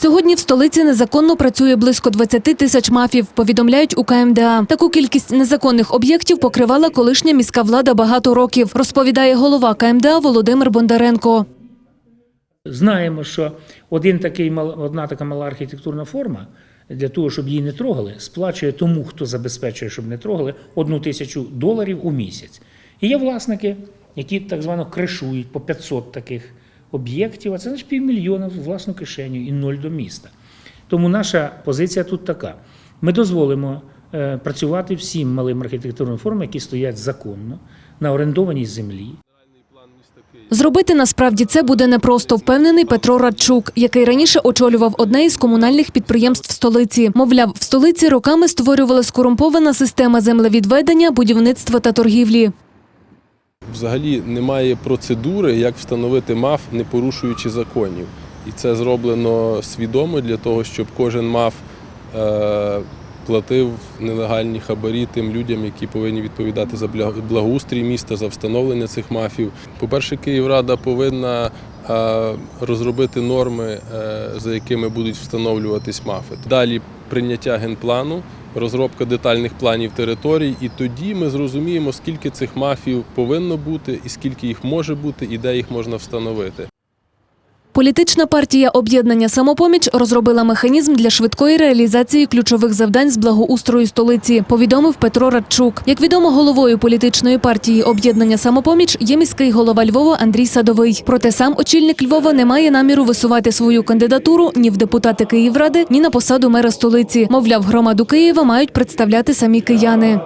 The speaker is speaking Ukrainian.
Сьогодні в столиці незаконно працює близько 20 тисяч мафів, повідомляють у КМДА. Таку кількість незаконних об'єктів покривала колишня міська влада багато років, розповідає голова КМДА Володимир Бондаренко. Знаємо, що один такий, одна така мала архітектурна форма для того, щоб її не трогали, сплачує тому, хто забезпечує, щоб не трогали, одну тисячу доларів у місяць. І є власники, які так звано кришують по 500 таких об'єктів, а це значить півмільйона в власну кишеню і ноль до міста. Тому наша позиція тут така: ми дозволимо е, працювати всім малим архітектурним формам, які стоять законно на орендованій землі. Зробити насправді це буде непросто, впевнений Петро Радчук, який раніше очолював одне із комунальних підприємств столиці. Мовляв, в столиці роками створювала скорумпована система землевідведення, будівництва та торгівлі. Взагалі немає процедури, як встановити МАФ, не порушуючи законів. І це зроблено свідомо для того, щоб кожен МАФ е, платив нелегальні хабарі тим людям, які повинні відповідати за благоустрій міста, за встановлення цих мафів. По-перше, Київрада повинна е, розробити норми, е, за якими будуть встановлюватись мафи. Далі прийняття генплану, розробка детальних планів територій, і тоді ми зрозуміємо, скільки цих мафів повинно бути, і скільки їх може бути, і де їх можна встановити. Політична партія об'єднання самопоміч розробила механізм для швидкої реалізації ключових завдань з благоустрою столиці. Повідомив Петро Радчук. Як відомо, головою політичної партії об'єднання самопоміч є міський голова Львова Андрій Садовий. Проте сам очільник Львова не має наміру висувати свою кандидатуру ні в депутати Київради, ні на посаду мера столиці. Мовляв, громаду Києва мають представляти самі кияни.